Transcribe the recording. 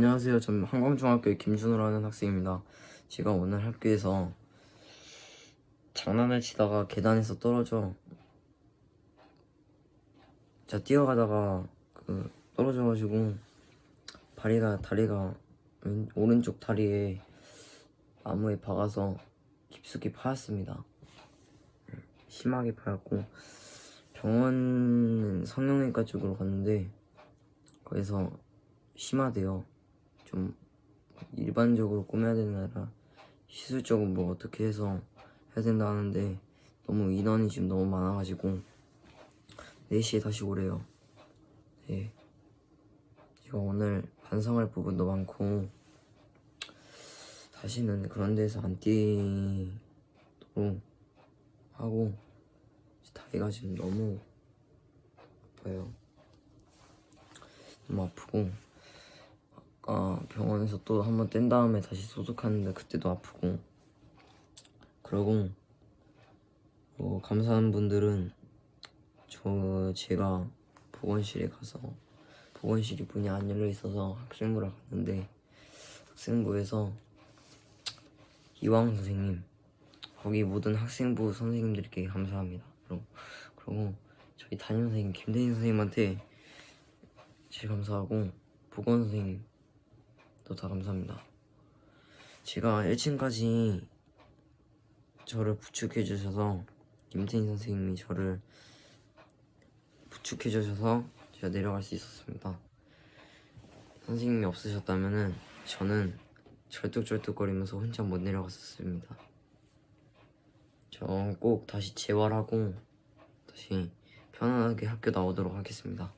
안녕하세요. 저는 한광중학교의 김준호라는 학생입니다. 제가 오늘 학교에서 장난을 치다가 계단에서 떨어져 자 뛰어가다가 그 떨어져가지고 다리가 다리가 왼- 오른쪽 다리에 나무에 박아서 깊숙이 파였습니다. 심하게 파였고 병원 성형외과 쪽으로 갔는데 거기서 심하대요. 좀 일반적으로 꾸며야 되는 아니라 시술적으로 뭐 어떻게 해서 해야 된다 하는데 너무 인원이 지금 너무 많아가지고 4시에 다시 오래요. 네. 제가 오늘 반성할 부분도 많고 다시는 그런 데서 안 뛰도록 하고 다리가 지금 너무 아파요. 너무 아프고 아까 병원에서 또 한 번 뗀 다음에 다시 소독하는데 그때도 아프고 그러고 뭐 감사한 분들은 저 제가 보건실에 가서 보건실이 문이 안 열려 있어서 학생부를 갔는데 학생부에서 이왕 선생님 거기 모든 학생부 선생님들께 감사합니다. 그리고, 그리고 저희 담임 선생님 김대인 선생님한테 제일 감사하고 보건 선생님 도다 감사합니다. 제가 1층까지 저를 부축해 주셔서 김태인 선생님이 저를 부축해 주셔서 제가 내려갈 수 있었습니다. 선생님이 없으셨다면은 저는 절뚝절뚝거리면서 혼자 못 내려갔었습니다. 저 꼭 다시 재활하고 다시 편안하게 학교 나오도록 하겠습니다.